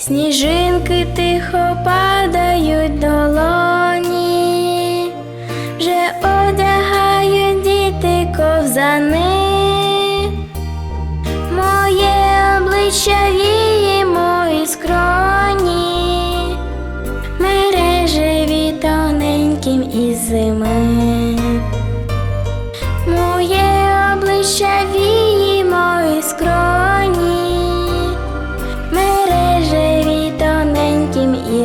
Сніжинки тихо падають долоні, вже одягають діти ковзани.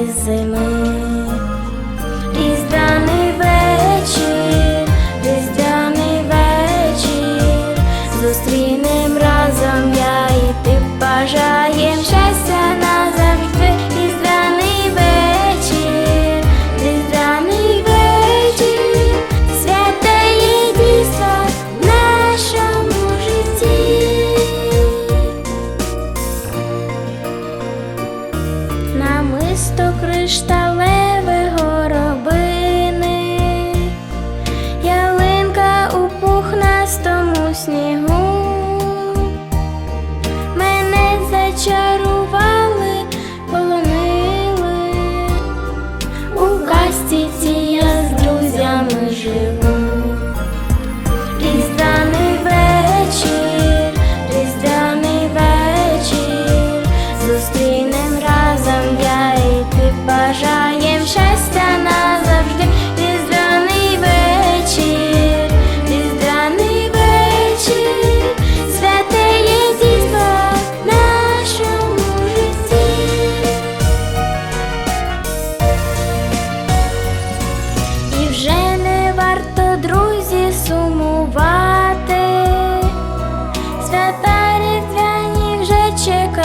les aimer.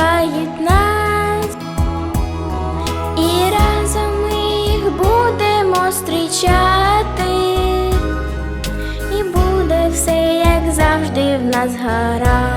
чекають нас, і разом ми їх будемо зустрічати, і буде все, як завжди, в нас гаразд.